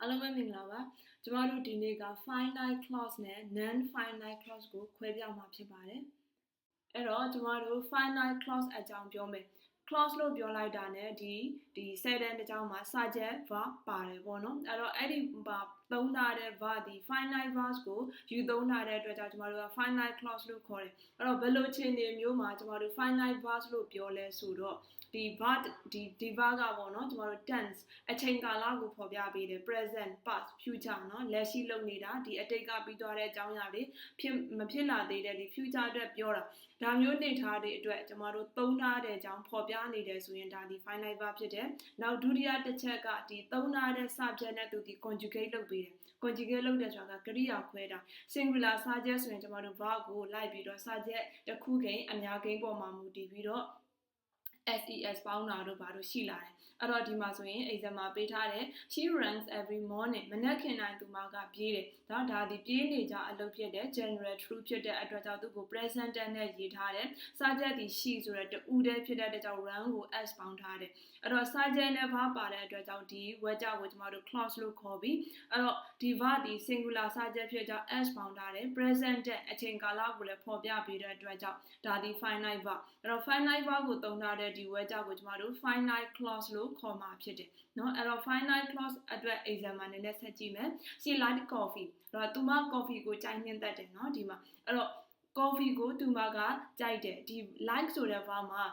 အားလုံးပဲမင်္ဂလာပါကျမတို့ဒီနေ့က finite clause နဲ့ non finite clause ကိုခွဲပြမှာဖြစ်ပါတယ်အဲ့တော့ကျမတို့ finite clause အကြောင်းပြောမယ် clause လို့ပြောလိုက်တာနဲ့ဒီဒီ sentence တစ်ကြောင်းမှာ subject verb ပါတယ်ပေါ့နော်အဲ့တော့အဲ့ဒီပါသုံးထားတဲ့ verb ဒီ finite verbs ကိုယူသုံးထားတဲ့အတွက်ကြောင့်ကျမတို့က finite clause လို့ခေါ်တယ်အဲ့တော့ဘယ်လိုခြေအနေမျိုးမှာကျမတို့ finite verbs လို့ပြောလဲဆိုတော့ ဒီ verb ဒီဒီ verb ကပေါ့နော်ကျမတို့ tense အချိန်ကာလကိုဖော်ပြပေးတယ် present past future เนาะလက်ရှိလုပ်နေတာဒီအတိတ်ကပြီးသွားတဲ့အကြောင်းအရာတွေဖြစ်မဖြစ်လာသေးတဲ့ဒီ future အတွက်ပြောတာဒါမျိုးနေထားတဲ့အတွက်ကျမတို့သုံးထားတဲ့အကြောင်းဖော်ပြနေတယ်ဆိုရင်ဒါဒီ finite verb ဖြစ်တယ်နောက်ဒုတိယတစ်ချက်ကဒီသုံးထားတဲ့ subject နဲ့သူဒီ conjugate လုပ်ပေးတယ် conjugate လုပ်တယ်ဆိုတာကကရိယာခွဲတာ singular subject ဆိုရင်ကျမတို့ verb ကိုလိုက်ပြီးတော့ subject တစ်ခုကိန်းအများကိန်းပေါ်မှာမူတည်ပြီးတော့ SES ပေါင်းတာတို့ဘာလို့ရှိလာတယ်အဲ့တော့ဒီမှာဆိုရင် exam မှာပေးထားတယ် she runs every morning မနက်ခင်တိုင်းသူမကပြေးတယ်ဒါဒါဒီပြေးနေကြအလုပ်ဖြစ်တဲ့ general true ဖြစ်တဲ့အတွက်ကြောင့်သူ့ကို present tense နဲ့ရေးထားတယ် subject ဒီ she ဆိုတဲ့တူတဲ့ဖြစ်တဲ့အတွက်ကြောင့် run ကို s ပေါင်းထားတယ် အဲ့တော့ subject နဲ့ verb ပါတဲ့အတွက်ကြောင့်ဒီ word ကြောင့်ကိုကျမတို့ clause လို့ခေါ်ပြီးအဲ့တော့ဒီ verb ဒီ singular subject ဖြစ်ကြောင့် s ပေါင်းထားတယ် present တဲ့အချိန်ကာလကိုလည်းဖော်ပြပေးတဲ့အတွက်ကြောင့်ဒါဒီ finite verb အဲ့တော့ finite verb ကိုသုံးထားတဲ့ဒီ word ကြောင့်ကိုကျမတို့ finite clause လို့ခေါ်မှာဖြစ်တယ်နော်အဲ့တော့ finite clause အတွက် example နည်းနည်းဆက်ကြည့်မယ် she liked coffee အဲ့တော့သူမ coffee ကိုကြိုက်နှင်းတတ်တယ်နော်ဒီမှာအဲ့တော့ coffee ကိုသူမကကြိုက်တယ်ဒီ like ဆိုတဲ့ဘာမှာ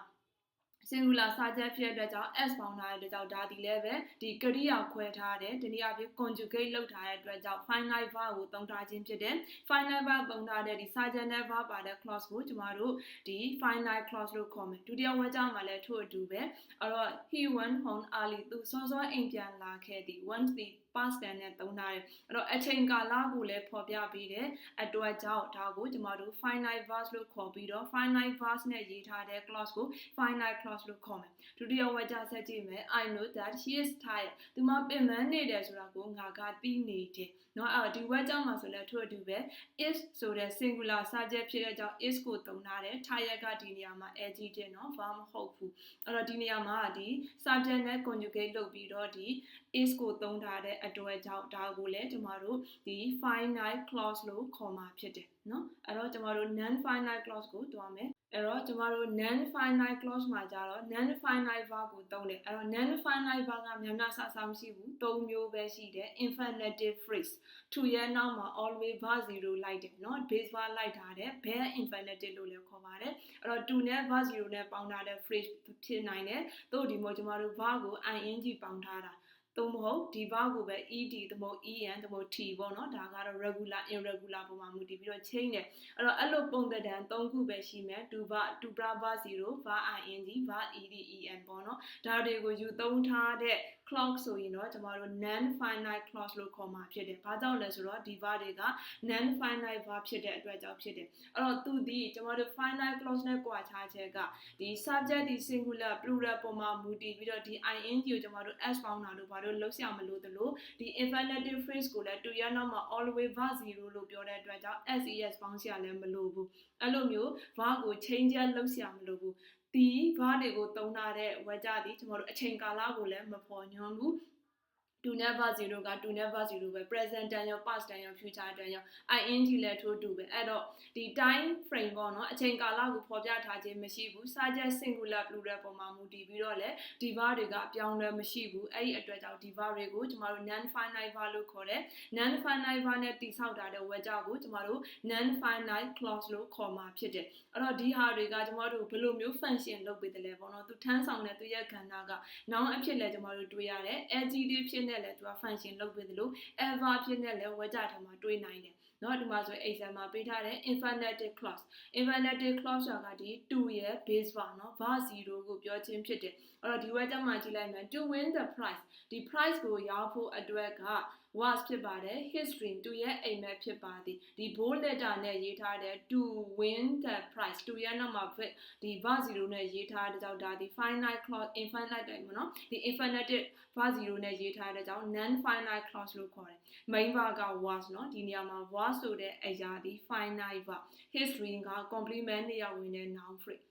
singular စာချက်ဖြစ်တဲ့အတွက်ကြောင့် s ပေါင်းထားတဲ့အတွက်ကြောင့်ဒါဒီလည်းပဲဒီကရိယာခွဲထားတယ်ဒီနေ့အဖြစ် conjugate လုပ်ထားတဲ့အတွက်ကြောင့် finite verb ကိုသုံးထားခြင်းဖြစ်တယ် finite verb သုံးထားတဲ့ဒီစာချက်နဲ့ verb ပါတဲ့ clause ကိုကျမတို့ဒီ finite clause လို့ခေါ်မယ်ဒုတိယဝါကျမှာလည်းထို့အတူပဲအဲ့တော့ he went home early သူစောစောအိမ်ပြန်လာခဲ့သည် once the past tense နဲ့သုံးထားတယ်အဲ့တော့အချိန်ကာလကိုလည်းဖော်ပြပေးတယ်အတွက်ကြောင့်ဒါကိုကျမတို့ finite verbs လို့ခေါ်ပြီးတော့ finite verbs နဲ့ရေးထားတဲ့ clause ကို finite clause လို့ခေါ်မယ်ဒုတိယဝါကျဆက်ကြည့်မယ် i know that she is tired သူမပင်ပန်းနေတယ်ဆိုတာကိုငါကသိနေတယ်เนาะအဲ့တော့ဒီဝက်ကြောင့်မှာဆိုလဲထို့အတူပဲ is ဆိုတဲ့ singular subject ဖြစ်တဲ့ကြောင့် is ကိုသုံးထားတယ် tired ကဒီနေရာမှာ adjective เนาะ verb မဟုတ်ဘူးအဲ့တော့ဒီနေရာမှာဒီ subject နဲ့ conjugate လုပ်ပြီးတော့ဒီ is ကိုသုံးထားတဲ့အတွက်ကြောင့်ဒါကိုလည်းကျမတို့ဒီ finite clause လို့ခေါ်မှာဖြစ်တယ်เนาะအဲ့တော့ကျမတို့ non finite clause ကိုတွားမယ် အဲ့တော့ကျမတို့ non finite clause မှာကြတော့ non finite verb ကိုသုံးတယ်အဲ့တော့ non finite verb ကများများဆဆမရှိဘူး၃မျိုးပဲရှိတယ် infinitive phrase to ရဲ့နောက်မှာ always verb 0လိုက်တယ်เนาะ base verb လိုက်ထားတယ် bare infinitive လို့လည်းခေါ်ပါတယ်အဲ့တော့ to နဲ့ verb 0နဲ့ပေါင်းထားတဲ့ phrase ဖြစ်နိုင်တယ်တို့ဒီမို့ကျမတို့ verb ကို ing ပေါင်းထားတာ သို့မဟုတ်ဒီ verb ကိုပဲ ed သို့မဟုတ် en သို့မဟုတ် t ပေါ့နော်ဒါကတော့ regular irregular ပုံမှာမူတည်ပြီးတော့ change တယ်အဲ့တော့အဲ့လိုပုံသဏ္ဍာန်၃ခုပဲရှိမယ် to verb to verb 0 verb ing verb ed en ပေါ့နော်ဒါတွေကိုယူသုံးထားတဲ့ clause ဆိုရင်တော့ကျမတို့ non finite clause လို့ခေါ်မှာဖြစ်တယ်။ဘာကြောင့်လဲဆိုတော့ဒီ verb တွေက non finite verb ဖြစ်တဲ့အတွက်ကြောင့်ဖြစ်တယ်။အဲ့တော့သူဒီကျမတို့ finite clause နဲ့ကြွာခြားချက်ကဒီ subject ဒီ singular plural ပုံမှာမူတည်ပြီးတော့ဒီ ing ကိုကျမတို့ s ပေါင်းတာလို့ဘာလို့လုံးဆရာမလို့သလိုဒီ infinitive phrase ကိုလည်းတူရနောက်မှာ always verb 0လို့ပြောတဲ့အတွက်ကြောင့် ses ပေါင်းဆရာလည်းမလို့ဘူး။အဲ့လိုမျိုး verb ကို change လုပ်ဆရာမလို့ဘူး ဒီဘားတွေကိုသုံးထားတဲ့ဝါကြသည်ကျွန်တော်တို့အချိန်ကာလကိုလည်းမဖော်ညွှန်းဘူး to never 0က to never 0ပဲ present tense ရော past tense ရော future tense ရော ing လည်းထိုးတူပဲအဲ့တော့ဒီ time frame ပေါ့နော်အချိန်ကာလကိုဖော်ပြထားခြင်းမရှိဘူး subject singular plural ပုံမှာမူတည်ပြီးတော့လည်းဒီ verb တွေကအပြောင်းလဲမရှိဘူးအဲ့ဒီအတွက်ကြောင့်ဒီ verb တွေကိုကျမတို့ non finite verb လို့ခေါ်တယ် non finite verb နဲ့တည်ဆောက်ထားတဲ့ word ကြောင့်ကိုကျမတို့ non finite clause လို့ခေါ်မှာဖြစ်တယ်အဲ့တော့ဒီဟာတွေကကျမတို့ဘယ်လိုမျိုး function လုပ်ပေးတယ်လဲပေါ့နော်သူထမ်းဆောင်တဲ့သူရဲ့ကဏ္ဍက noun အဖြစ်လဲကျမတို့တွေ့ရတယ် adjective ဖြစ်နဲ့လဲသူက function လုပ်ပေးတယ်လို့ ever ဖြစ်နဲ့လဲဝကြထားမှာတွေ့နိုင်တယ်เนาะဒီမှာဆို exam မှာပေးထားတဲ့ infinitive clause infinitive clause ဆိုတာကဒီ2ရဲ့ base verb เนาะ verb 0ကိုပြောခြင်းဖြစ်တယ်အဲ့တော့ဒီဝက်တက်မှာကြည့်လိုက်မယ် to win the prize ဒီ prize ကိုရောက်ဖို့အတွက်က was ဖြစ်ပါတယ် his dream သူရဲ့အိမ်မက်ဖြစ်ပါသည်ဒီ bold letter နဲ့ရေးထားတဲ့ to win the prize သူရဲ့နောက်မှာဒီ verse 0နဲ့ရေးထားတဲ့ကြောင့်ဒါဒီ finite clause infinite တိုင်းပေါ့နော်ဒီ infinite verse 0နဲ့ရေးထားတဲ့ကြောင့် non finite clause လို့ခေါ်တယ် main verb က was နော်ဒီနေရာမှာ was ဆိုတဲ့အရာဒီ finite verb his dream က complement နေရာဝင်တဲ့ noun phrase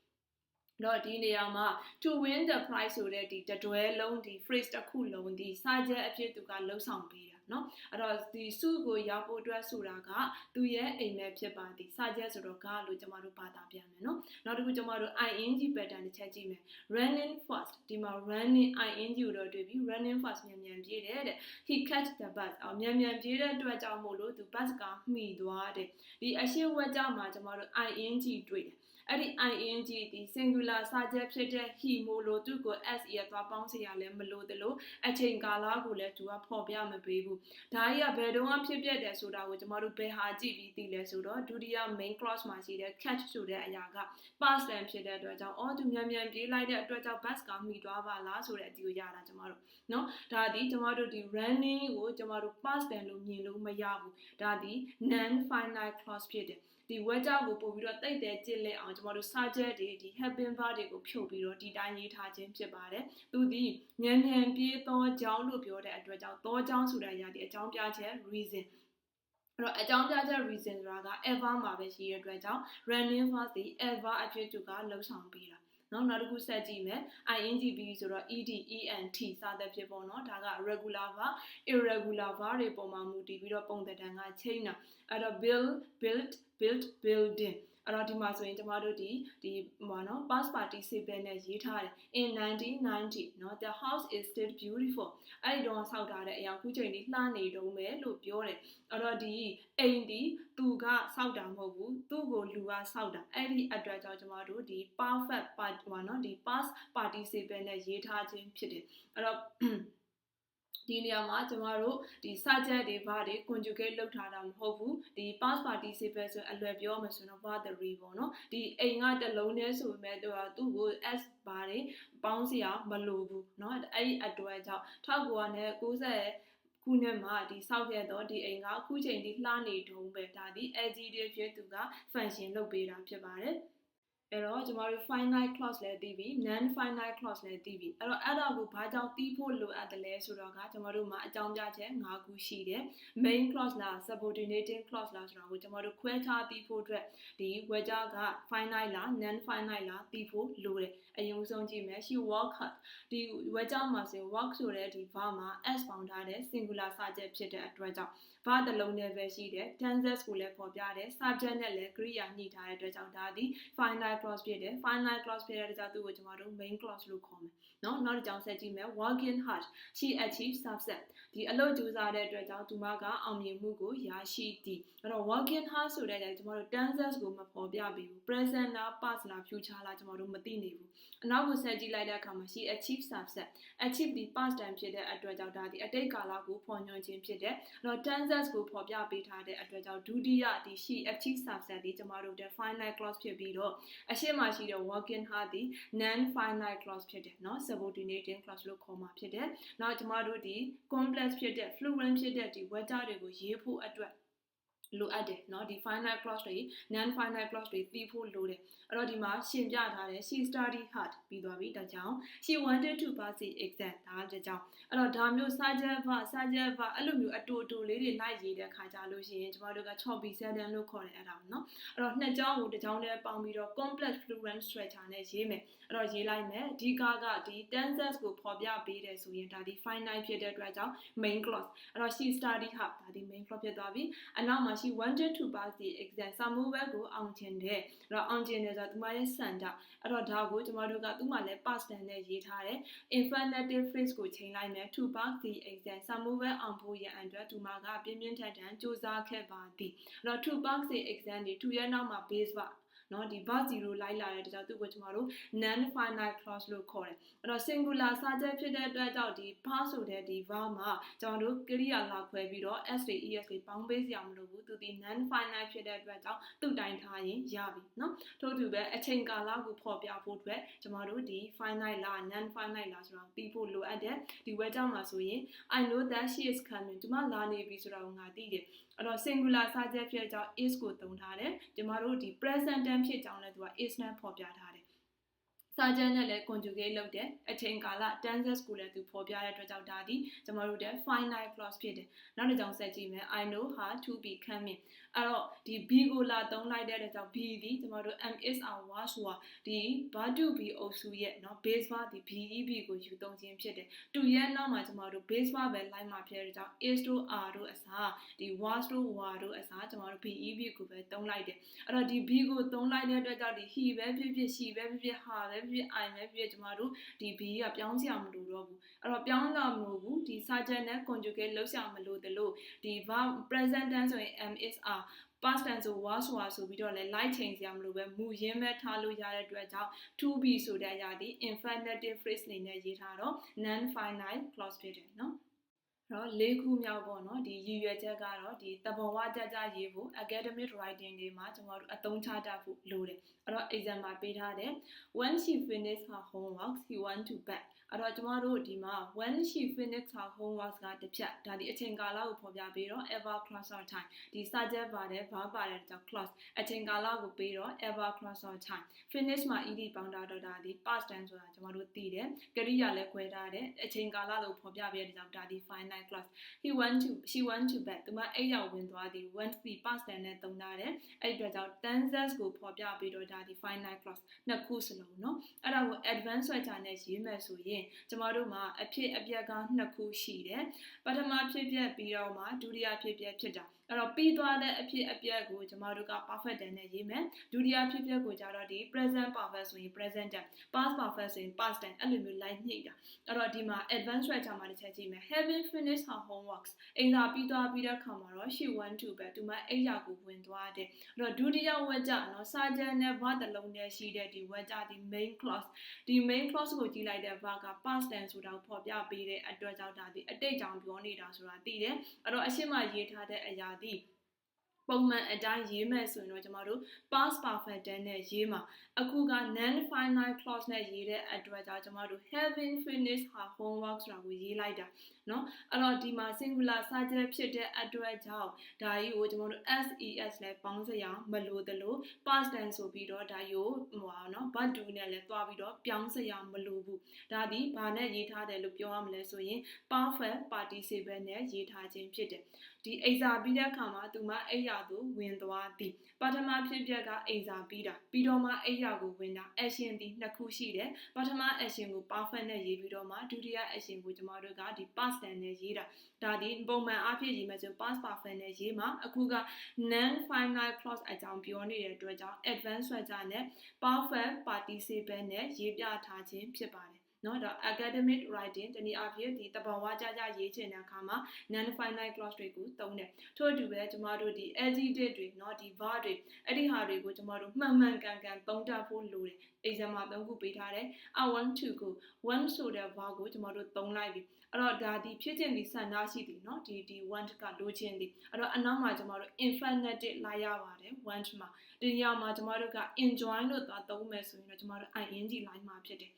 တော့ဒီနေရာမှာ to win the prize ဆိုတဲ့ဒီတတွဲလုံးဒီ phrase တစ်ခုလုံးဒီစာချက်အဖြစ်သူကလှုပ်ဆောင်ပေး နော်အဲ့တော့ဒီစုကိုရောက်ဖို့အတွက်ဆိုတာကသူရဲ့အိမ်မက်ဖြစ်ပါသည်စာချက်ဆိုတော့ကလို့ကျမတို့ဘာသာပြန်မယ်နော်နောက်တစ်ခုကျမတို့ ing pattern တစ်ချက်ကြည့်မယ် running fast ဒီမှာ running ing ကိုတော့တွေ့ပြီး running fast မြန်မြန်ပြေးတယ်တဲ့ he catch the bus အောင်မြန်မြန်ပြေးတဲ့အတွက်ကြောင့်မို့လို့သူ bus ကမှီသွားတယ်ဒီအရှိဝက်ကြမှာကျမတို့ ing တွေ့တယ် အဲ့ဒီ ing ဒီ singular စာချက်ဖြစ်တဲ့ he မို့လို့သူ့ကို s ရသွားပေါင်းစရာလည်းမလိုသလိုအချိန်ကာလကိုလည်းသူကဖော်ပြမပေးဘူးဒါကြီးကဘယ်တော့မှဖြစ်ပျက်တယ်ဆိုတာကိုကျွန်တော်တို့ဘယ်ဟာကြည့်ပြီးသိလဲဆိုတော့ဒုတိယ main clause မှာရှိတဲ့ catch ဆိုတဲ့အရာက past tense ဖြစ်တဲ့အတွက်ကြောင့်အော်သူမြန်မြန်ပြေးလိုက်တဲ့အတွက်ကြောင့် bus ကမှီသွားပါလားဆိုတဲ့အတီကိုရတာကျွန်တော်တို့เนาะဒါဒီကျွန်တော်တို့ဒီ running ကိုကျွန်တော်တို့ past tense လို့မြင်လို့မရဘူးဒါဒီ non finite clause ဖြစ်တယ် ဒီ word ကြောင့်ကိုပို့ပြီးတော့တိတ်တယ်ကြစ်လက်အောင်ကျွန်တော်တို့ subject တွေဒီ helping verb တွေကိုဖြုတ်ပြီးတော့ဒီတိုင်းရေးထားခြင်းဖြစ်ပါတယ်။သူဒီညံညံပြေးသောကြောင်းလို့ပြောတဲ့အတွက်ကြောင့်သောကြောင်းဆိုတဲ့အရာဒီအကြောင်းပြချက် reason အဲ့တော့အကြောင်းပြချက် reason ဆိုတာက ever မှာပဲရှိရတဲ့အတွက်ကြောင့် running verb ဒီ ever အဖြစ်သူကလှုပ်ဆောင်ပေးတာ နော်နောက်တစ်ခုဆက်ကြည့်မယ် ing b ဆိုတော့ ed ent စသဖြင့်ပေါ့နော်ဒါက regular verb irregular verb တွေပုံမှာမူတည်ပြီးတော့ပုံသဏ္ဍာန်က change တာအဲ့တော့ build build build building အဲ့တော့ဒီမှာဆိုရင်ကျမတို့ဒီဒီဟိုနော် past participle နဲ့ရေးထားတယ် in 1990เนาะ the house is still beautiful အဲ့ဒီတော့ဆောက်ထားတဲ့အရာခုချိန်ဒီလှနေတုံးပဲလို့ပြောတယ်အဲ့တော့ဒီအိမ်ဒီသူကဆောက်တာမဟုတ်ဘူးသူ့ကိုလူကဆောက်တာအဲ့ဒီအတွက်ကြောင့်ကျမတို့ဒီ perfect part ဟိုနော်ဒီ past participle နဲ့ရေးထားခြင်းဖြစ်တယ်အဲ့တော့ ဒီနေရာမှာကျမတို့ဒီ subject တွေဘာတွေ conjugate လုပ်ထားတာမဟုတ်ဘူးဒီ past participle ဆိုအလွယ်ပြောမှဆိုတော့ verb 3ပေါ့နော်ဒီအိမ်ကတလုံးတည်းဆိုပေမဲ့သူကသူ့ကို s ဘာတွေပေါင်းစရာမလိုဘူးเนาะအဲ့ဒီအတွက်ကြောင့်1990ခုနှစ်မှာဒီစောက်ခဲ့တော့ဒီအိမ်ကအခုချိန်ဒီလှနေတုံးပဲဒါဒီ adjective ဖြစ်သူက function လုပ်ပေးတာဖြစ်ပါတယ် အဲ့တော့ကျမတို့ finite clause လည်းသိပြီ non finite clause လည်းသိပြီအဲ့တော့အဲ့ဒါကိုဘာကြောင့်သိဖို့လိုအပ်တယ်လဲဆိုတော့ကကျမတို့မှာအကြောင်းပြချက်၅ခုရှိတယ် main clause လား subordinating clause လားဆိုတာကိုကျမတို့ခွဲခြားသိဖို့အတွက်ဒီ whether က finite လား non finite လားသိဖို့လိုတယ်အရင်ဆုံးကြည့်မယ် she work hard ဒီ whether မှာဆိုရင် work ဆိုတဲ့ဒီ verb မှာ s ပေါင်းထားတဲ့ singular စာချက်ဖြစ်တဲ့အတွက်ကြောင့် verb တစ်လုံးနဲ့ပဲရှိတယ် tenses ကိုလည်းပေါ်ပြတယ် subject နဲ့လည်း Kriya ညှိထားတဲ့အတွက်ကြောင့်ဒါဒီ finite clause ဖြစ်တယ် finite clause ဖြစ်တဲ့အတွက်ကြောင့်သူ့ကိုကျွန်တော်တို့ main clause လို့ခေါ်မယ် နော်နောက်တစ်ကြောင်ဆက်ကြည့်မယ် working hard she achieve success ဒီအလုပ်ကြိုးစားတဲ့အတွက်ကြောင့်သူမကအောင်မြင်မှုကိုရရှိသည်အဲ့တော့ working hard ဆိုတဲ့အတိုင်းကျွန်တော်တို့ tenses ကိုမဖော်ပြပေးဘူး present လား past လား future လားကျွန်တော်တို့မသိနေဘူးအနောက်ကိုဆက်ကြည့်လိုက်တဲ့အခါမှာ she achieve success achieve ဒီ past time ဖြစ်တဲ့အတွက်ကြောင့်ဒါဒီအတိတ်ကာလကိုဖော်ညွှန်းခြင်းဖြစ်တယ်အဲ့တော့ tenses ကိုဖော်ပြပေးထားတဲ့အတွက်ကြောင့်ဒုတိယဒီ she achieve success ဒီကျွန်တော်တို့ final clause ဖြစ်ပြီးတော့အရှိမရှိတဲ့ working hard ဒီ non final clause ဖြစ်တယ်နော် subordinating clause လို့ခေါ်မှာဖြစ်တယ်နောက်ကျွန်တော်တို့ဒီ complex ဖြစ်တဲ့ fluent ဖြစ်တဲ့ဒီ word တွေကိုရေးဖို့အတွက်လိုအပ်တယ်เนาะဒီ final clause တွေ non final clause တွေသိဖို့လိုတယ် အဲ့တော့ဒီမှာရှင်းပြထားတယ် she study hard ပြီးသွားပြီဒါကြောင့် she wanted to pass the exam ဒါကြောင့်အဲ့တော့ဒါမျိုးစာချက်ဖစာချက်ဖအဲ့လိုမျိုးအတူတူလေးတွေလိုက်ရေးတဲ့ခါကြလို့ရှိရင်ကျမတို့က choppy sentence လို့ခေါ်တယ်အဲ့ဒါပေါ့နော်အဲ့တော့နှစ်ကြောင်းကိုတစ်ကြောင်းနဲ့ပေါင်းပြီးတော့ complex fluent structure နဲ့ရေးမယ်အဲ့တော့ရေးလိုက်မယ်ဒီကကဒီ tenses ကိုဖော်ပြပေးတယ်ဆိုရင်ဒါဒီ finite ဖြစ်တဲ့အတွက်ကြောင့် main clause အဲ့တော့ she study hard ဒါဒီ main clause ဖြစ်သွားပြီအနောက်မှာ she wanted to pass the exam စာမေးပွဲကိုအောင်ချင်တယ်အဲ့တော့အောင်ချင်တယ်ဆိုတော့သူမရဲ့စံတာအဲ့တော့ဒါကိုကျမတို့ကသူ့မှာလည်း past tense နဲ့ရေးထားတယ် infinitive phrase ကိုချိန်လိုက်မယ် to pass the exam စာမိုးဘက်အောင်ဖို့ရန်အတွက်သူမကပြင်းပြင်းထန်ထန်စူးစမ်းခဲ့ပါသည်အဲ့တော့ to pass the exam ဒီ to ရဲ့နောက်မှာ base ပါ နော်ဒီ verb 0လိုက်လာတဲ့တကြောင်သူ့ကိုကျွန်တော်တို့ non finite clause လို့ခေါ်တယ်အဲ့တော့ singular စာချက်ဖြစ်တဲ့အတွက်ကြောင့်ဒီ past ဆိုတဲ့ဒီ verb မှာကျွန်တော်တို့ကရိယာလာခွဲပြီးတော့ s တွေ es တွေပေါင်းပေးစရာမလိုဘူးသူဒီ non finite ဖြစ်တဲ့အတွက်ကြောင့်သူ့တိုင်းထားရင်ရပြီနော်ထို့တူပဲအချိန်ကာလကိုဖော်ပြဖို့အတွက်ကျွန်တော်တို့ဒီ finite လား non finite လားဆိုတော့သိဖို့လိုအပ်တယ်ဒီ word ကြောင့်မှာဆိုရင် i know that she is coming ဒီမှာလာနေပြီဆိုတော့ငါသိတယ် အဲ့တော့ singular စာချက်ဖြစ်ကြောင်း is ကိုသုံးထားတယ်ကျမတို့ဒီ present tense ဖြစ်ကြောင်းလည်းသူက is နဲ့ဖော်ပြထားတယ် စာကြမ်းနဲ့လည်း conjugate လုပ်တယ်အချိန်ကာလ tenses ကိုလည်းသူဖော်ပြတဲ့အတွက်ကြောင့်ဒါဒီကျမတို့တဲ့ finite clause ဖြစ်တယ်နောက်တစ်ကြောင်ဆက်ကြည့်မယ် I know how to be coming အဲ့တော့ဒီ be ကိုလာသုံးလိုက်တဲ့အတွက်ကြောင့် be ဒီကျမတို့ am is are was ဆိုတာဒီ verb to be အုပ်စုရဲ့เนาะ base verb ဒီ be be ကိုယူသုံးခြင်းဖြစ်တယ်တူရဲ့နောက်မှာကျမတို့ base verb ပဲလိုက်မှာဖြစ်တဲ့ကြောင့် is to are တို့အစားဒီ was to were တို့အစားကျမတို့ be be ကိုပဲသုံးလိုက်တယ်အဲ့တော့ဒီ be ကိုသုံးလိုက်တဲ့အတွက်ကြောင့်ဒီ he ပဲဖြစ်ဖြစ် she ပဲဖြစ်ဖြစ် her ပဲဖြစ် ်ဖြစ် I ပဲဖြစ်ဖြစ်ကျမတို့ဒီ be ကပြောင်းစရာမလိုတော့ဘူးအဲ့တော့ပြောင်းလာမလို့ဘူးဒီ subject နဲ့ conjugate လောက်စရာမလိုသလိုဒီ verb present tense ဆိုရင် am is are past tense ဆို was ဆိုတာဆိုပြီးတော့လဲ light change စရာမလိုပဲမူရင်းပဲထားလို့ရတဲ့အတွက်ကြောင့် to be ဆိုတဲ့အရာဒီ infinitive phrase အနေနဲ့ရေးထားတော့ non finite clause ဖြစ်တယ်နော် တော့လေးခုမြောက်ပေါ့နော်ဒီရည်ရွယ်ချက်ကတော့ဒီတဘောဝကြကြရေးဖို့ academic writing တွေမှာကျွန်တော်တို့အသုံးချတတ်ဖို့လိုတယ်အဲ့တော့ exam မှာပေးထားတယ် when she finish her homework she want to bed အဲ့တော့ကျမတို့ဒီမှာ when she finish her homework ကတစ်ဖြတ်ဒါဒီအချိန်ကာလကိုဖော်ပြပြီးတော့ ever class or time ဒီ subject ပါတယ် verb ပါတယ်ကြောင့် class အချိန်ကာလကိုပြီးတော့ ever class or time finish မှာ ed ပေါင်းတာတော့ဒါဒီ past tense ဆိုတာကျမတို့သိတယ်ကရိယာလည်းခွဲထားတယ်အချိန်ကာလလို့ဖော်ပြပြီးတဲ့ကြောင့်ဒါဒီ finite class he went to she went to bed ဒီမှာအိပ်ရောက်ဝင်သွားသည် went ဒီ past tense နဲ့သုံးထားတယ်အဲ့ဒီအတွက်ကြောင့် tenses ကိုဖော်ပြပြီးတော့ဒါဒီ finite class နှစ်ခုစလုံးเนาะအဲ့ဒါကို advanced structure နဲ့ရေးမယ်ဆိုရင်ကျမတို့မှာအဖြစ်အပျက်ကနှစ်ခုရှိတယ်ပထမဖြစ်ပျက်ပြီးတော့မှဒုတိယဖြစ်ပျက်ဖြစ်တာ အဲ့တော့ပြီးသွားတဲ့အဖြစ်အပျက်ကိုကျမတို့က perfect tense နဲ့ရေးမယ်ဒုတိယဖြစ်ပျက်ကိုကြတော့ဒီ present perfect ဆိုရင် present tense past perfect ဆိုရင် past tense အဲ့လိုမျိုး line ညှိတာအဲ့တော့ဒီမှာ advanced structure မှာတစ်ချက်ကြည့်မယ် having finished her homeworks အိမ်သာပြီးသွားပြီးတဲ့ခါမှာတော့ she went to bed ဒီမှာအိမ်ရာကိုဝင်သွားတယ်အဲ့တော့ဒုတိယဝက်ကြနော်စာကြမ်းနဲ့ verb တစ်လုံးနဲ့ရှိတဲ့ဒီဝက်ကြဒီ main clause ဒီ main clause ကိုကြည့်လိုက်တဲ့ verb က past tense ဆိုတာကိုဖော်ပြပေးတဲ့အတွက်ကြောင့်ဒါဒီအတိတ်ကြောင်ပြောနေတာဆိုတာသိတယ်အဲ့တော့အရှိမရေးထားတဲ့အရာဒီ ပုံမှန်အတိုင်းရေးမယ်ဆိုရင်တော့ကျမတို့ past perfect tense နဲ့ရေးမှာအခုက non finite clause နဲ့ရေးတဲ့အတွက်ကြောင့်ကျမတို့ having finished her homework ဆိုတာကိုရေးလိုက်တာเนาะအဲ့တော့ဒီမှာ singular subject ဖြစ်တဲ့အတွက်ကြောင့်ဒါကြီးကိုကျမတို့ SES နဲ့ပေါင်းစရာမလိုသလို past tense ဆိုပြီးတော့ဒါကြီးကိုဟိုပါเนาะ but do နဲ့လည်းတွားပြီးတော့ပြောင်းစရာမလိုဘူးဒါဒီဘာနဲ့ရေးထားတယ်လို့ပြောရမလဲဆိုရင် perfect participle နဲ့ရေးထားခြင်းဖြစ်တယ်ဒီအိစာပြီးတဲ့အခါမှာသူမအိယာ သို့ဝင်သွားသည်ပထမဖြစ်ပျက်ကအိစာပြီးတာပြီးတော့မှအိယာကိုဝင်တာ action ဒီနှစ်ခုရှိတယ်ပထမ action ကို perfect နဲ့ရေးပြီးတော့မှဒုတိယ action ကိုကျမတို့ကဒီ past tense နဲ့ရေးတာဒါဒီပုံမှန်အဖြစ်ရေးမယ်ဆို past perfect နဲ့ရေးမှာအခုက non finite clause အကြောင်းပြောနေတဲ့အတွက်ကြောင့် advanced structure နဲ့ perfect participle နဲ့ရေးပြထားခြင်းဖြစ်ပါတယ် နော်ဒါ academic writing တနည်းအားဖြင့်ဒီတဘာဝကြကြရေးချင်တဲ့အခါမှာ non finite clause တွေကိုသုံးတယ်ထို့အတူပဲကျမတို့ဒီ adjective တွေနော်ဒီ verb တွေအဲ့ဒီဟာတွေကိုကျမတို့မှန်မှန်ကန်ကန်သုံးတတ်ဖို့လိုတယ် example သုံးခုပေးထားတယ် i want to go one ဆိုတဲ့ verb ကိုကျမတို့သုံးလိုက်ပြီအဲ့တော့ဒါဒီဖြစ်ခြင်းဒီဆန္ဒရှိတယ်နော်ဒီဒီ want ကလိုချင်တယ်အဲ့တော့အနောက်မှာကျမတို့ infinitive လာရပါတယ် want မှာဒီနေရာမှာကျမတို့က enjoy လို့သွားသုံးမယ်ဆိုရင်တော့ကျမတို့ ing လိုက်မှာဖြစ်တယ်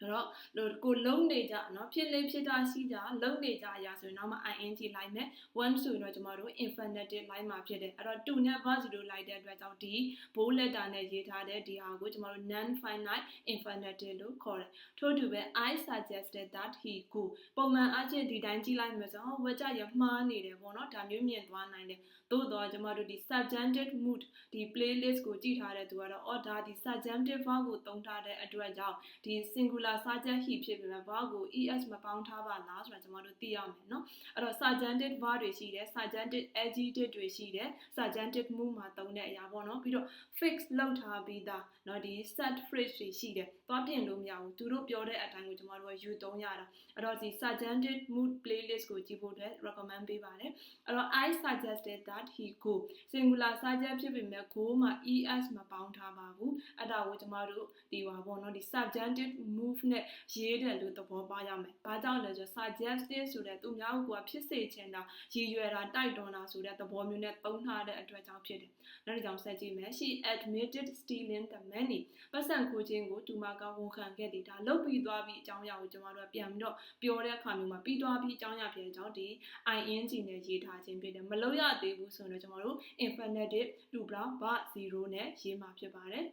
အဲ့တော့ကိုလုံးနေကြနော်ဖြစ်လေဖြစ်တာရှိကြလုံးနေကြအရာဆိုရင်နောက်မှ ing လိုက်မယ်1ဆိုရင်တော့ကျမတို့ infinitive လိုက်မှာဖြစ်တယ်အဲ့တော့2နဲ့ verb 0လိုက်တဲ့အတွက်ကြောင့်ဒီ bold letter နဲ့ရေးထားတဲ့ဒီဟာကိုကျမတို့ non finite infinitive လို့ခေါ်တယ်ထို့တူပဲ i suggested that he go ပုံမှန်အချင်းဒီတိုင်းကြည့်လိုက်မယ်ဆိုတော့ဝက်ကြရမှားနေတယ်ပေါ့နော်ဒါမျိုးမြင်သွားနိုင်တယ်သို့တော့ကျမတို့ဒီ subjunctive mood ဒီ playlist ကိုကြည့်ထားတဲ့သူကတော့အော်ဒါဒီ subjunctive verb ကိုသုံးထားတဲ့အတွက်ကြောင့်ဒီ singular particular စာကြမ်း he ဖြစ်ပေမဲ့ verb ကို es မပေါင်းထားပါလားဆိုတာကျွန်တော်တို့သိရမယ်နော်အဲ့တော့ subjunctive verb တွေရှိတယ် subjunctive adjective တွေရှိတယ် subjunctive mood မှာသုံးတဲ့အရာပေါ့နော်ပြီးတော့ fix လောက်ထားပြီးသားနော်ဒီ set phrase တွေရှိတယ်သွားပြင်လို့မရဘူးသူတို့ပြောတဲ့အတိုင်းကိုကျွန်တော်တို့ကယူသုံးရတာအဲ့တော့ဒီ subjunctive mood playlist ကိုကြည့်ဖို့အတွက် recommend ပေးပါတယ်အဲ့တော့ i suggested that he go singular subject ဖြစ်ပေမဲ့ go မှာ es မပေါင်းထားပါဘူးအဲ့ဒါကိုကျွန်တော်တို့ဒီပါပေါ့နော်ဒီ subjunctive mood move နဲ့ရေးတယ်လို့သဘောပေါက်ရမယ်။ဘာကြောင့်လဲဆို suggested ဆိုတဲ့သူများကဖြစ်စေချင်တာရည်ရွယ်တာတိုက်တွန်းတာဆိုတဲ့သဘောမျိုးနဲ့သုံးထားတဲ့အတွက်ကြောင့်ဖြစ်တယ်။နောက်တစ်ကြောင်ဆက်ကြည့်မယ်။ She admitted stealing the money ပတ်စံခိုးခြင်းကိုသူမကဝန်ခံခဲ့တယ်ဒါလုတ်ပြီးသွားပြီးအကြောင်းအရာကိုကျွန်တော်တို့ပြန်ပြီးတော့ပြောတဲ့အခါမျိုးမှာပြီးသွားပြီးအကြောင်းအရာပြန်ကြောင်းဒီ ing နဲ့ရေးထားခြင်းဖြစ်တယ်မလို့ရသေးဘူးဆိုတော့ကျွန်တော်တို့ infinitive to brown ဘာ0နဲ့ရေးမှာဖြစ်ပါတယ်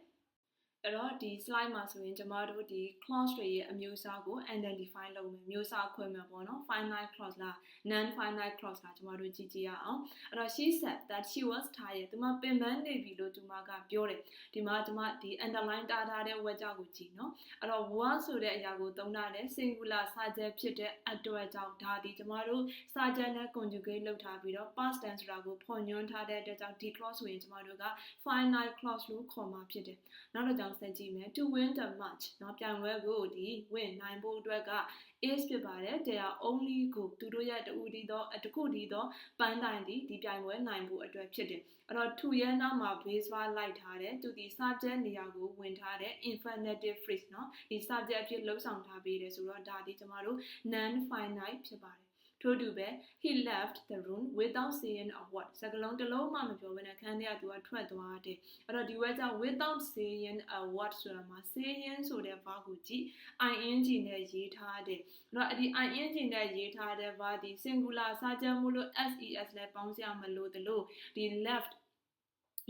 အဲ့တော့ဒီ slide မှာဆိုရင်ကျမတို့ဒီ clause တွေရဲ့အမျိုးအစားကို identify လုပ်မယ်မျိုးအစားခွဲမယ်ပေါ့နော် finite clause လား non finite clause လားကျမတို့ကြည့်ကြည့်ရအောင်အဲ့တော့ she said that she was tired သူမပင်ပန်းနေပြီလို့သူမကပြောတယ်ဒီမှာကျမဒီ underline တားထားတဲ့ word ကြောင့်ကိုကြည့်နော်အဲ့တော့ was ဆိုတဲ့အရာကိုသုံးထားတဲ့ singular စာချက်ဖြစ်တဲ့အတွက်ကြောင့်ဒါဒီကျမတို့စာချက်နဲ့ conjugate လုပ်ထားပြီးတော့ past tense ဆိုတာကိုဖော်ညွှန်းထားတဲ့အတွက်ကြောင့်ဒီ clause ဆိုရင်ကျမတို့က finite clause လို့ခေါ်မှာဖြစ်တယ်နောက်တစ်ကြောင်းဆက်ကြည့်မယ် to win the match เนาะပြိုင်ပွဲကိုဒီ win နိုင်ဖို့အတွက်က is ဖြစ်ပါတယ် there are only go သူတို့ရဲ့တူဒီတော့တခုဒီတော့ပန်းတိုင်ဒီဒီပြိုင်ပွဲနိုင်ဖို့အတွက်ဖြစ်တယ်အဲ့တော့ to ရဲ့နောက်မှာ base verb လိုက်ထားတယ်သူဒီ subject နေရာကိုဝင်ထားတဲ့ infinitive phrase เนาะဒီ subject အဖြစ်လှုပ်ဆောင်ထားပေးတယ်ဆိုတော့ဒါဒီကျမတို့ non finite ဖြစ်ပါတယ် ထို့တူပဲ he left the room without saying a word စကားလုံးတစ်လုံးမှမပြောဘဲနဲ့ခန်းထဲကသူကထွက်သွားတယ်အဲ့တော့ဒီ word ကြောင့် without saying a word ဆိုတာမှာ saying ဆိုတဲ့ verb ကိုကြည့် ing နဲ့ရေးထားတယ်အဲ့တော့အဲ့ဒီ ing နဲ့ရေးထားတဲ့ verb ဒီ singular စာချက်မှုလို့ ses နဲ့ပေါင်းစရာမလိုသလိုဒီ left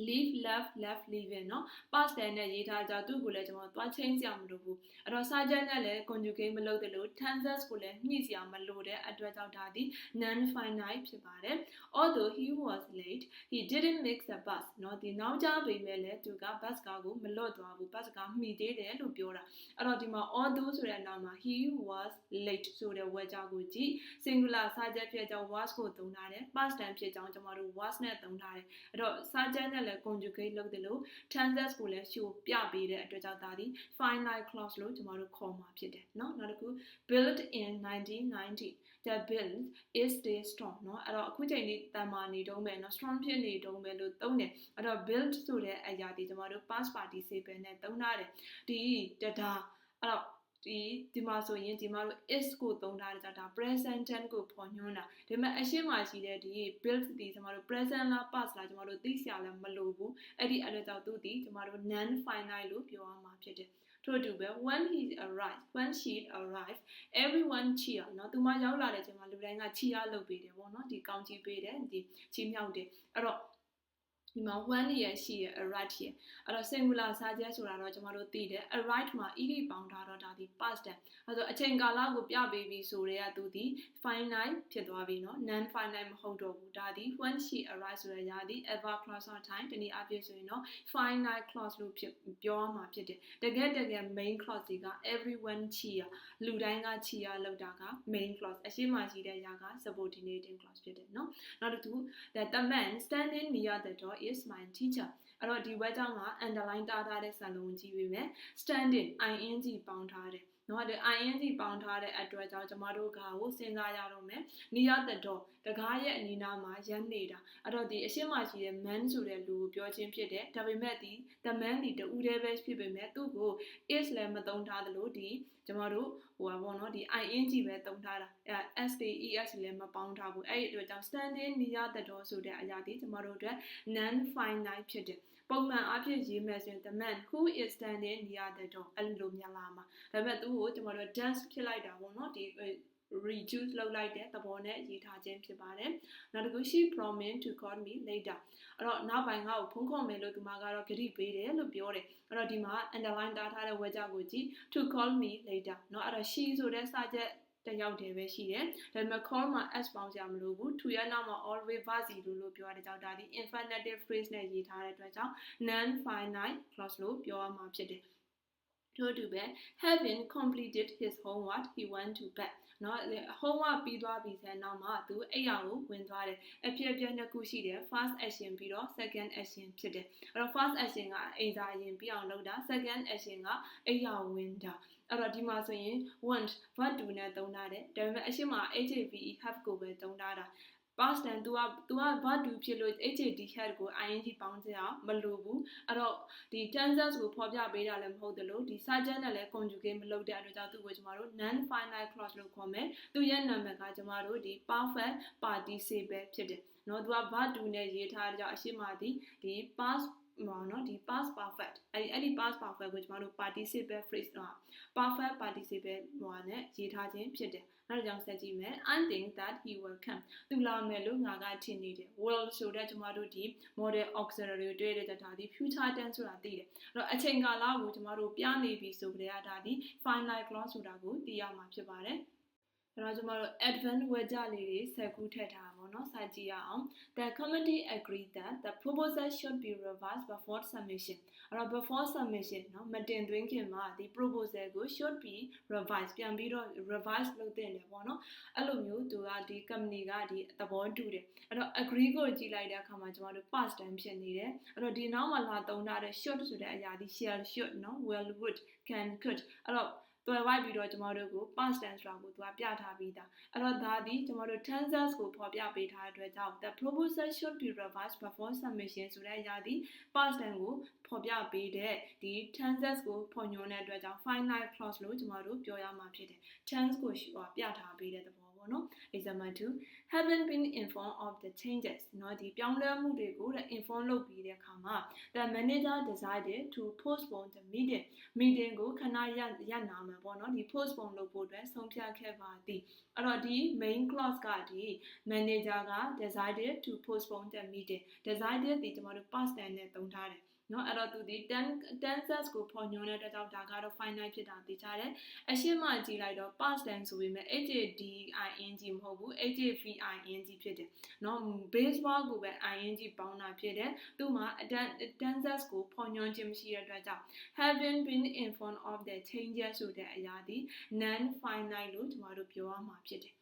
leave left left leaving เนาะ past tense နဲ့ရေးထားကြသူ့ကိုလည်းကျွန်တော်သွားချင်းစရာမလိုဘူးအဲ့တော့စာချက်နဲ့လည်း conjugate မလုပ်သလို tenses ကိုလည်းညှိစရာမလိုတဲ့အတွက်ကြောင့်ဒါဒီ non finite ဖြစ်ပါတယ် although he was late he didn't miss the bus เนาะဒီနောက်ကျပေမဲ့လည်းသူက bus ကားကိုမလွတ်သွားဘူး bus ကားမှီသေးတယ်လို့ပြောတာအဲ့တော့ဒီမှာ although ဆိုတဲ့နောက်မှာ he was late ဆိုတဲ့ word ကြောင့်ကိုကြည့် singular စာချက်ဖြစ်ကြောင်း was ကိုသုံးထားတယ် past tense ဖြစ်ကြောင်းကျွန်တော်တို့ was နဲ့သုံးထားတယ်အဲ့တော့စာချက်နဲ့လည်း conjugate လုပ်တယ်လို့ tenses ကိုလည်း show ပြပေးတဲ့အတွက်ကြောင့်ဒါဒီ finite clause လို့ကျွန်တော်တို့ခေါ်မှာဖြစ်တယ်เนาะနောက်တစ်ခု built in 1990 the build is stay strong เนาะအဲ့တော့အခုချိန်ဒီတန်မာနေတုံးပဲเนาะ strong ဖြစ်နေတုံးပဲလို့သုံးတယ်အဲ့တော့ build ဆိုတဲ့အရာဒီကျွန်တော်တို့ past participle နဲ့သုံးထားတယ်ဒီတဒါအဲ့တော့ ဒီဒီမှာဆိုရင်ဒီမှာတို့ is ကိုသုံးထားတဲ့ကြောင့်ဒါ present tense ကိုဖော်ညွှန်းတာဒါပေမဲ့အရှင်းမှာရှိတဲ့ဒီ build ဒီကျွန်တော်တို့ present လား past လားကျွန်တော်တို့သိစရာလည်းမလိုဘူးအဲ့ဒီအဲ့ဒါကြောင့်သူဒီကျွန်တော်တို့ non finite လို့ပြောရမှာဖြစ်တယ်ထို့တူပဲ when he arrived when she arrived everyone cheer เนาะသူမရောက်လာတဲ့အချိန်မှာလူတိုင်းက cheer လုပ်ပေးတယ်ပေါ့เนาะဒီကောင်းချီးပေးတယ်ဒီချီးမြှောက်တယ်အဲ့တော့ ဒီမှာ one ရရှိရ arrive ရအဲ့တော့ singular စာချက်ဆိုတာတော့ကျွန်တော်တို့သိတယ် arrive မှာ ed ပေါင်းထားတော့ဒါဒီ past tense အဲ့တော့အချိန်ကာလကိုပြပေးပြီးဆိုရဲကသူဒီ finite ဖြစ်သွားပြီเนาะ non finite မဟုတ်တော့ဘူးဒါဒီ when she arrives ဆိုရရာဒီ ever clause of time တနည်းအားဖြင့်ဆိုရင်တော့ finite clause လို့ဖြစ်ပြောရမှာဖြစ်တယ်တကယ်တကယ် main clause တွေက everyone cheer လူတိုင်းက cheer လောက်တာက main clause အရှိမရှိတဲ့ຢာက subordinating clause ဖြစ်တယ်เนาะနောက်တစ်ခု that the man standing near the door is my teacher အဲ့တော့ဒီ word ကြောင့်က underline တားထားတဲ့စာလုံးကြည့်ပေးမယ် standing ing ပေါင်းထားတယ်နော်ဒီ ing ပေါင်းထားတဲ့အတွက်ကြောင့်ကျမတို့ကကိုစဉ်းစားရတော့မယ်။ near the door တကားရဲ့အနီးနားမှာရမ်းနေတာ။အဲ့တော့ဒီအရှိမရှိတဲ့ man ဆိုတဲ့လူကိုပြောချင်းဖြစ်တယ်။ဒါပေမဲ့ဒီ the man ဒီတူတည်းပဲဖြစ်ပေမဲ့သူ့ကို is လည်းမသုံးထားသလိုဒီကျမတို့ဟိုပါပေါ့နော်ဒီ ing ပဲသုံးထားတာအဲ stes လည်းမပေါင်းထားဘူးအဲ့ဒီအတွက်ကြောင့် standing near the door ဆိုတဲ့အရာဒီကျမတို့အတွက် non finite ဖြစ်တယ် ပုံမှန်အားဖြင့်ရေးမယ်ဆိုရင် the man who is standing near the door အဲ့လိုများလာမှာဒါပေမဲ့သူ့ကိုကျမတို့ dance ဖြစ်လိုက်တာပေါ့နော်ဒီ reduce လုပ်လိုက်တဲ့သဘောနဲ့ရေးထားခြင်းဖြစ်ပါတယ်။နောက်တစ်ခု she promised to call me later အဲ့တော့နောက်ပိုင်းငါ့ကိုဖုန်းခေါ်မယ်လို့သူမကတော့ဂရိပေးတယ်လို့ပြောတယ်။အဲ့တော့ဒီမှာ underline တားထားတဲ့ဝေကြောက်ကိုကြည့် to call me later เนาะအဲ့တော့ she ဆိုတဲ့စာချက် တယောက်တည်းပဲရှိတယ်။ဒါပေမဲ့ call မှာ s ပေါင်းစရာမလိုဘူး။ to ရဲ့နောက်မှာ always verb လို့လို့ပြောရတဲ့ကြောင့်ဒါဒီ infinitive phrase နဲ့ရေးထားတဲ့အတွက်ကြောင့် non finite clause လို့ပြောရမှာဖြစ်တယ်။ထို့တူပဲ having completed his homework he went to bed เนาะ homework ပြီးသွားပြီဆိုရင်နောက်မှာသူအဲ့ရကိုဝင်သွားတယ်အဖြစ်အပျက်နှစ်ခုရှိတယ် first action ပြီးတော့ second action ဖြစ်တယ်အဲ့တော့ first action ကအိမ်စာရင်ပြီးအောင်လုပ်တာ second action ကအဲ့ရဝင်တာ အဲ့တော့ဒီမှာဆိုရင် want want to နဲ့သုံးထားတယ်ဒါပေမဲ့အရှိမ HAVE have ကိုပဲသုံးထားတာ past tense သူကသူက what do ဖြစ်လို့ HAD had ကို ing ပေါင်းစရာမလိုဘူးအဲ့တော့ဒီ tenses ကိုဖော်ပြပေးတာလည်းမဟုတ်သလိုဒီ sergeant နဲ့လည်း conjugate မလုပ်တဲ့အတွက်ကြောင့်သူ့ကိုကျွန်တော်တို့ non final clause လို့ခေါ်မယ်သူရဲ့ number ကကျွန်တော်တို့ဒီ perfect participle ဖြစ်တယ်နော်သူက what do နဲ့ရေးထားတဲ့ကြောင့်အရှိမသည်ဒီ past ဟောနော်ဒီ past perfect အဲ့ဒီအဲ့ဒီ past perfect ကိုကျမတို့ participle phrase တော့ perfect participle ဟိုနဲ့ရေးထားခြင်းဖြစ်တယ်နောက်ကြောင့်ဆက်ကြည့်မယ် I think that he will come သူလာမယ်လို့ငါကထင်နေတယ် will ဆိုတဲ့ကျမတို့ဒီ model auxiliary ကိုတွေ့ရတဲ့ဒါဒီ future tense ဆိုတာသိတယ်အဲ့တော့အချိန်ကာလကိုကျမတို့ပြနေပြီဆိုကြတဲ့ဒါဒီ finite clause ဆိုတာကိုသိရမှာဖြစ်ပါတယ် အဲ့တော့ကျွန်တော်တို့ advanced weather လေးတွေဆက်ကူးထည့်ထားပါတော့เนาะစကြည့်ရအောင် The committee agreed that the proposal should be revised before submission အဲ့တော့ before submission เนาะမတင်သွင်းခင်မှာဒီ proposal ကို should be revised ပြန်ပြီးတော့ revise လုပ်တင်တယ်ပေါ့เนาะအဲ့လိုမျိုးသူကဒီ company ကဒီသဘောတူတယ်အဲ့တော့ agree ကိုကြည့်လိုက်တဲ့အခါမှာကျွန်တော်တို့ past time ဖြစ်နေတယ်အဲ့တော့ဒီနောက်မှာလာသုံးထားတဲ့ should ဆိုတဲ့အရာဒီ shall should เนาะ will would can could အဲ့တော့ တွယ်ဝိုက်ပြီးတော့ကျမတို့ကို past tense ဆိုတာကိုသူကပြထားပြီးသားအဲ့တော့ဒါသည်ကျမတို့ tenses ကိုဖော်ပြပေးထားတဲ့အတွက်ကြောင့် the proposal should be revised before submission ဆိုတဲ့အရာသည် past tense ကိုဖော်ပြပေးတဲ့ဒီ tenses ကိုဖော်ညွှန်းတဲ့အတွက်ကြောင့် finite clause လို့ကျမတို့ပြောရမှာဖြစ်တယ် tense ကိုပြထားပေးတဲ့သဘော ပေါ့နော် example 2 haven't been informed of the changes เนาะဒီပြောင်းလဲမှုတွေကို inform လုပ်ပြီးတဲ့အခါမှာ the manager decided to postpone the meeting meeting ကိုခဏရရနာမှာပေါ့เนาะဒီ postpone လုပ်ဖို့အတွက်ဆုံးဖြတ်ခဲ့ပါသည်အဲ့တော့ဒီ main clause ကဒီ manager က decided to postpone the meeting decided ဒီကျွန်တော်တို့ past tense နဲ့သုံးထားတယ် နော်အဲ့တော့သူဒီ10 tenses ကိုဖော်ညွှန်းတဲ့အတွက်ကြောင့်ဒါကတော့ finite ဖြစ်တာသိကြတယ်အရှင်းမှကြည့်လိုက်တော့ past tense ဆိုပေမဲ့ HADING မဟုတ်ဘူး HAVING ဖြစ်တယ်နော် base verb ကိုပဲ ing ပေါင်းတာဖြစ်တယ်သူ့မှာ tenses ကိုဖော်ညွှန်းခြင်းမရှိတဲ့အတွက်ကြောင့် having been informed of the changes ဆိုတဲ့အရာဒီ non finite လို့ကျွန်တော်တို့ပြောရမှာဖြစ်တယ်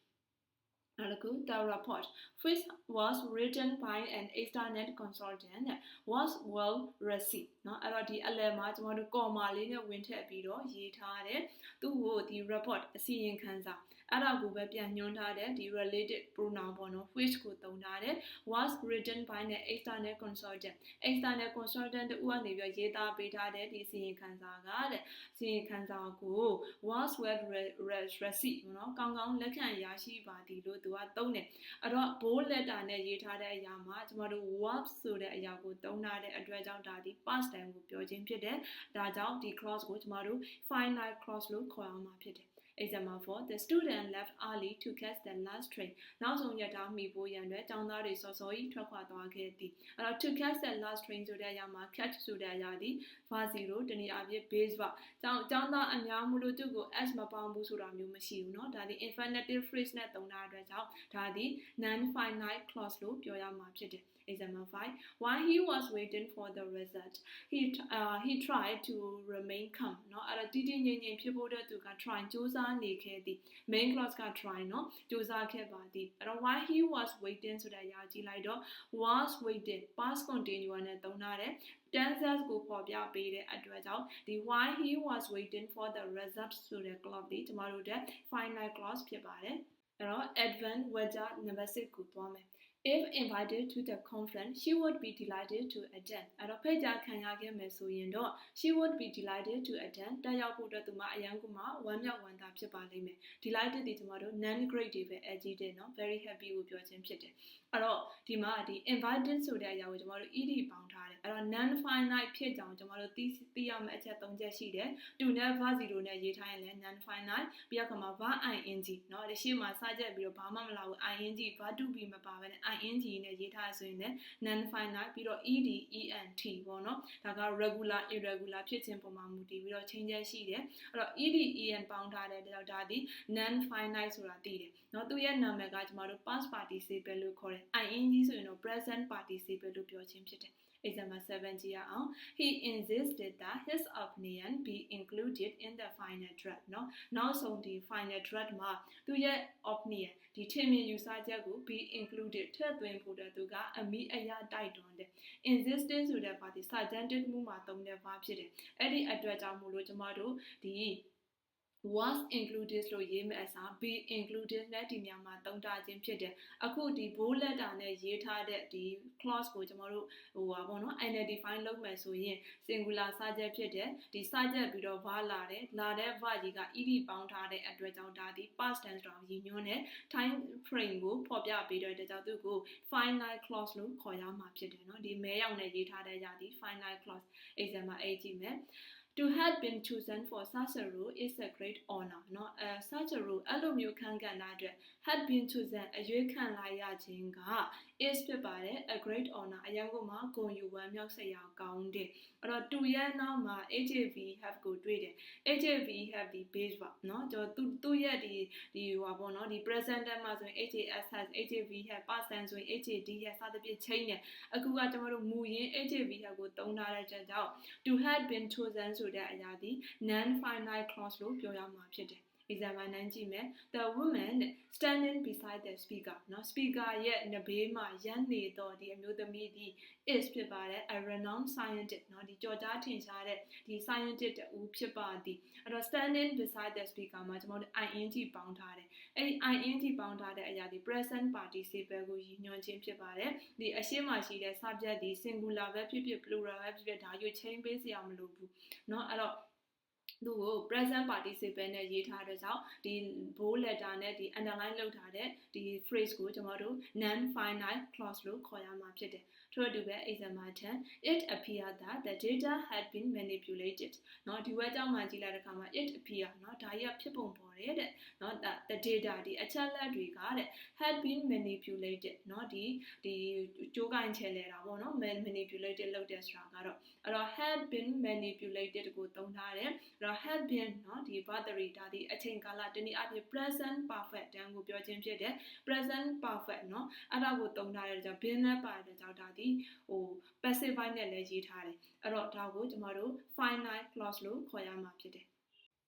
The report, which was written by an external consultant, was well received. เนาะအဲ့တော့ဒီအလယ်မှာကျွန်တော်တို့ comma လေးနဲ့ဝင်ထည့်ပြီးတော့ရေးထားတယ်သူ့ကိုဒီ report အစီရင်ခံစာအဲ့ဒါကိုပဲပြန်ညွှန်းထားတယ်ဒီ related pronoun ပေါ့နော် which ကိုသုံးထားတယ် was written by an external consultant external consultant တူကနေပြီးရေးသားပေးထားတဲ့ဒီစီရင်ခံစာကတဲ့စီရင်ခံစာကို was well received နော်ကောင်းကောင်းလက်ခံရရှိပါသည်လို့သူကသုံးတယ်အဲ့တော့ bold letter နဲ့ရေးထားတဲ့အရာမှာကျမတို့ was ဆိုတဲ့အရာကိုသုံးထားတဲ့အတွက်ကြောင့်ဒါဒီ past time ကိုပြောခြင်းဖြစ်တယ်ဒါကြောင့်ဒီ clause ကိုကျမတို့ final clause လို့ခေါ်အောင်မှာဖြစ်တယ် Example 4 the student left early to catch the last train နောက်ဆုံးရက်တာမိဖို့ရန်အတွက်ကျောင်းသားတွေစောစောကြီးထွက်ခွာသွားခဲ့သည်အဲ့တော့ to catch the last train ဆိုတဲ့အရာမှာ catch ဆိုတဲ့အရာဒီ verb 0တနည်းအားဖြင့် base verb ကျောင်းကျောင်းသားအများမှုလို့သူ့ကို s မပေါင်းဘူးဆိုတာမျိုးမရှိဘူးเนาะဒါဒီ infinitive phrase နဲ့သုံးတာအတွက်ကြောင့်ဒါဒီ non finite clause လို့ပြောရမှာဖြစ်တယ် example 5 while he was waiting for the result he uh, he tried to remain calm เนาะအဲ့တော့တည်တည်ငြိမ်ငြိမ်ဖြစ်ဖို့တဲ့သူက try စူးစမ်းနေခဲ့သည် main clause က try เนาะစူးစမ်းခဲ့ပါသည်အဲ့တော့ while he was waiting ဆိုတဲ့အရာကြည့်လိုက်တော့ was waiting past continuous နဲ့သုံးထားတယ် tenses ကိုပေါ်ပြပေးတဲ့အတွက်ကြောင့်ဒီ why he was waiting for the result ဆိုတဲ့ clause ဒီကျမတို့တဲ့ final clause ဖြစ်ပါတယ်အဲ့တော့ advanced weather number 6ကိုသွားမယ် if invited to the conference she would be delighted to attend အဲ့တော့ဖိတ်ကြားခံရခဲ့မယ်ဆိုရင်တော့ she would be delighted to attend တက်ရောက်ဖို့အတွက်သူမအရန်ကမှဝမ်းမြောက်ဝမ်းသာဖြစ်ပါလိမ့်မယ် delighted ဒီကျွန်တော်တို့ non grade တွေပဲအကြီးတယ်နော် very happy ကိုပြောခြင်းဖြစ်တယ်အဲ့တော့ဒီမှာဒီ invited ဆိုတဲ့အရာကိုကျွန်တော်တို့ ed ပေါင်းထားတယ်အဲ့တော့ non finite ဖြစ်ကြအောင်ကျွန်တော်တို့သိသိရမယ့်အချက်၃ချက်ရှိတယ် to နဲ့ verb 0နဲ့ရေးထားရင်လည်း non finite ပြီးတော့ကမှ verb ing နော်ဒီရှေ့မှာစကြက်ပြီးတော့ဘာမှမလာဘူး ing verb to be မပါဘဲနဲ့ ing နဲ့ရေးထားဆိုရင်လည်း non finite ပြီးတော့ ed ent ပေါ့နော်ဒါက regular irregular ဖြစ်ခြင်းပုံမှာမူတည်ပြီးတော့ changes ရှိတယ်အဲ့တော့ ed en ပေါင်းထားတဲ့ဒါဒါဒီ non finite ဆိုတာသိတယ်နော်သူရဲ့နာမည်ကကျမတို့ past participle လို့ခေါ်တယ် ing ဆိုရင်တော့ present participle လို့ပြောခြင်းဖြစ်တယ် example 7ကြည့်ရအောင် he insisted that his opinion be included in the final draft เนาะနောက်ဆုံးဒီ final draft မှာသူရဲ့ opinion ဒီထင်မြင်ယူဆချက်ကို be included ထည့်သွင်းဖို့တဲ့သူကအမိအရာတိုက်တွန်းတယ် insisted ဆိုတဲ့ပါတီ suggested မှုမှာသုံးတဲ့ verb ဖြစ်တယ်အဲ့ဒီအတွက်ကြောင့်မို့လို့ကျမတို့ဒီ was included လို့ရေးမယ့်အစား be included နဲ့ဒီညမှာတုံးတာခြင်းဖြစ်တယ်အခုဒီ bold letter နဲ့ရေးထားတဲ့ဒီ clause ကိုကျွန်တော်တို့ဟိုပါဘောနော် identify လုပ်မယ်ဆိုရင် singular စာချက်ဖြစ်တယ်ဒီစာချက်ပြီးတော့ verb လာတယ်လာတဲ့ verb ကြီးက ed ပေါင်းထားတဲ့အတွက်ကြောင့်ဒါဒီ past tense တော်ရည်ညွှန်းတဲ့ time frame ကိုဖော်ပြပေးတဲ့ကြောင့်သူကို final clause လို့ခေါ်ရမှာဖြစ်တယ်နော်ဒီမဲရောက်နဲ့ရေးထားတဲ့ရာဒီ final clause exam မှာအေးကြည့်မယ် to have been chosen for such a role is a great honor เนาะအဲ such a role အဲ့လိုမျိုးခံကန်တာအတွက် had been chosen အရွေးခံလိုက်ရခြင်းက is ဖြစ်ပါတယ် a great honor အရင်ကမှဂုဏ်ယူဝမ်းမြောက်စရာကောင်းတယ် အဲ့တော့တူရဲ့နောက်မှာ HIV have ကိုတွေ့တယ် HIV have ဒီ base ပေါ့နော်ကျွန်တော်သူသူ့ရဲ့ဒီဒီဟောပေါ့နော်ဒီ present tense မှာဆိုရင် HAS has HIV have person ဆိုရင် HAD have စသဖြင့် change တယ်အခုကကျွန်တော်တို့မူရင်း HIV have ကိုသုံးထားတဲ့ကြောင့် to had been chosen ဆိုတဲ့အရာဒီ non finite clause လို့ပြောရမှာဖြစ်တယ် example 9ကြည့်မယ် the woman standing beside the speaker เนาะ speaker ရဲ့နဘေးမှာရန်နေတော့ဒီအမျိုးသမီးဒီ is ဖြစ်ပါတယ် a renowned scientist เนาะဒီကြော်ကြားထင်ရှားတဲ့ဒီ scientist တူဖြစ်ပါသည်အဲ့တော့ standing beside the speaker မှာကျွန်တော်တို့ ing ပေါင်းထားတယ်အဲ့ဒီ ing ပေါင်းထားတဲ့အရာဒီ present participle ကိုရည်ညွှန်းခြင်းဖြစ်ပါတယ်ဒီအရှင်းမှာရှိတဲ့ subject ဒီ singular ပဲဖြစ်ဖြစ် plural ပဲဖြစ်ဖြစ်ဒါရွေးချင်းပေးစရာမလိုဘူးเนาะအဲ့တော့ သူ့ကို present participle နဲ့ရေးထားတဲ့ကြောင့်ဒီ bold letter နဲ့ဒီ underline လုပ်ထားတဲ့ဒီ phrase ကိုကျွန်တော်တို့ non finite clause လို့ခေါ်ရမှာဖြစ်တယ်ထို့အတူပဲ example 10 it appeared that the data had been manipulated เนาะဒီဝက်ကြောင့်မှကြည့်လိုက်တဲ့အခါမှာ it appear เนาะဒါကြီးကဖြစ်ပုံပေါ် တယ်တဲ့เนาะ the data ဒီအချက်လက်တွေကတဲ့ had been manipulated เนาะဒီဒီကြိုးကိုင်းချဲလဲတာပေါ့เนาะ manipulated လုပ်တဲ့ဆိုတာကတော့အဲ့တော့ had been manipulated ကိုသုံးထားတယ်အဲ့တော့ had been เนาะဒီ battery ဒါဒီအချိန်ကာလတနည်းအားဖြင့် present perfect တန်းကိုပြောခြင်းဖြစ်တယ် present perfect เนาะအဲ့ဒါကိုသုံးထားတဲ့ကြောင့် been နဲ့ပါတဲ့ကြောင့်ဒါဒီဟို passive voice နဲ့လည်းရေးထားတယ်အဲ့တော့ဒါကိုကျမတို့ finite clause လို့ခေါ်ရမှာဖြစ်တယ်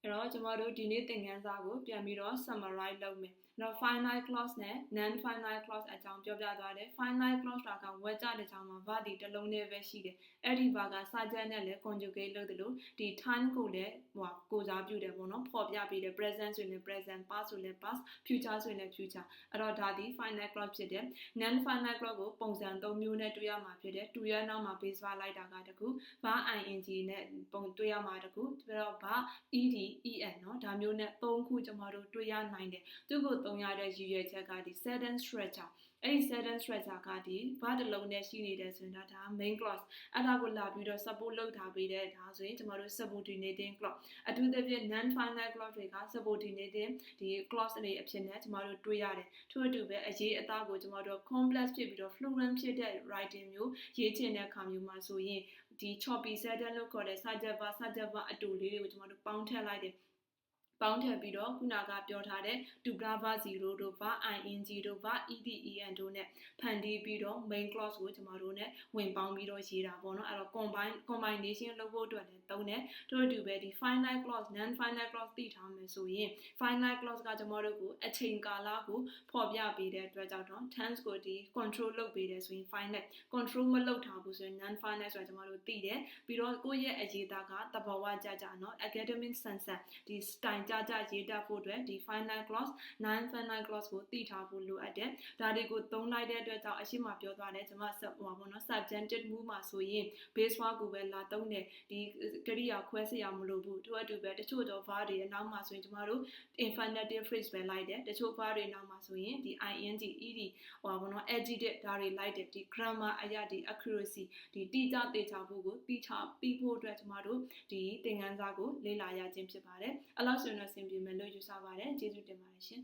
အဲ့တော့ကျမတို့ဒီနေ့သင်ခန်းစာကိုပြန်ပြီးတော့ summarize လုပ်မယ် တော့ finite clause နဲ့ non finite clause အကြောင်းပြောပြသွားတယ် finite clause တာကဝက်ကြတဲ့ကြောင်းမှာ verb ဒီတစ်လုံးနဲ့ပဲရှိတယ်အဲ့ဒီ verb က subject နဲ့လည်း conjugate လုပ်တယ်လို့ဒီ time ကိုလည်းဟိုကိုစားပြုတယ်ပေါ့နော်ဖော်ပြပေးတယ် present ဆိုရင်လည်း present past ဆိုလည်း past future ဆိုရင်လည်း future အဲ့တော့ဒါဒီ finite clause ဖြစ်တယ် non finite clause ကိုပုံစံ၃မျိုးနဲ့တွေ့ရမှာဖြစ်တယ်တူရနောက်မှာ base verb လိုက်တာကတခု verb ing နဲ့ပုံတွေ့ရမှာတခုပြီးတော့ verb ed en เนาะဒါမျိုးနဲ့၃ခုကျွန်တော်တို့တွေ့ရနိုင်တယ်သူကို သုံးရတဲ့ရည်ရွယ်ချက်ကဒီ sentence structure အဲ့ဒီ sentence structure ကဒီဘာတစ်လုံးနဲ့ရှိနေတယ်ဆိုရင်ဒါ main clause အဲ့ဒါကိုလာပြီးတော့ support လုပ်ထားပေးတဲ့ဒါဆိုရင်ကျွန်တော်တို့ subordinating clause အထူးသဖြင့် non final clause တွေက subordinating ဒီ clause တွေအဖြစ်နဲ့ကျွန်တော်တို့တွေ့ရတယ်ထို့အတူပဲအရေးအသားကိုကျွန်တော်တို့ complex ဖြစ်ပြီးတော့ fluent ဖြစ်တဲ့ writing မျိုးရေးချင်တဲ့အခါမျိုးမှာဆိုရင်ဒီ choppy sentence လို့ခေါ်တဲ့ subject verb subject verb အတူလေးတွေကိုကျွန်တော်တို့ပေါင်းထည့်လိုက်တယ် ပေါင်းထပ်ပြီးတော့ခုနကပြောထားတဲ့ dubrava 0တို့ပါ ing တို့ပါ eden တို့နဲ့ဖန်တီးပြီးတော့ main clause ကိုကျွန်တော်တို့ ਨੇ ဝင်ပေါင်းပြီးတော့ရေးတာပေါ့နော်အဲ့တော့ combine combination လုပ်ဖို့အတွက်လည်းသုံးတယ်တို့အတူပဲဒီ finite clause non finite clause သိထားမယ်ဆိုရင် finite clause ကကျွန်တော်တို့ကိုအချိန်ကာလကိုဖော်ပြပေးတဲ့အတွက်ကြောင့်တော့ tense ကိုဒီ control လုပ်ပေးတယ်ဆိုရင် finite control မလုပ်ထားဘူးဆိုရင် non finite ဆိုတာကျွန်တော်တို့သိတယ်ပြီးတော့ကိုယ့်ရဲ့အရေးသားကသဘောဝကြကြနော် academic sense ဒီ style ကြကြရေးတတ်ဖို့အတွက်ဒီ final clause non final clause ကိုသိထားဖို့လိုအပ်တယ်ဒါတွေကိုသုံးလိုက်တဲ့အတွက်ကြောင့်အရှိမပြောသွားတယ်ကျွန်မဆက်ဟိုပါဘောနော် subjunctive move မှာဆိုရင် base verb ကိုပဲလာသုံးတယ်ဒီကရိယာခွဲစရာမလိုဘူးတို့အတူပဲတချို့တော့ verb တွေနောက်မှာဆိုရင်ကျွန်တော်တို့ infinitive phrase ပဲလိုက်တယ်တချို့ verb တွေနောက်မှာဆိုရင်ဒီ ing ed ဟိုပါဘောနော် adjective ဒါတွေလိုက်တယ်ဒီ grammar အရာဒီ accuracy ဒီတိကျသေချာဖို့ကိုတိချပြီးဖို့အတွက်ကျွန်တော်တို့ဒီသင်ခန်းစာကိုလေ့လာရခြင်းဖြစ်ပါတယ်အဲ့လောက်ဆိုရင်တော့အဆင်ပြေမယ်လို့ယူဆပါတယ်ကျေးဇူးတင်ပါတယ်ရှင်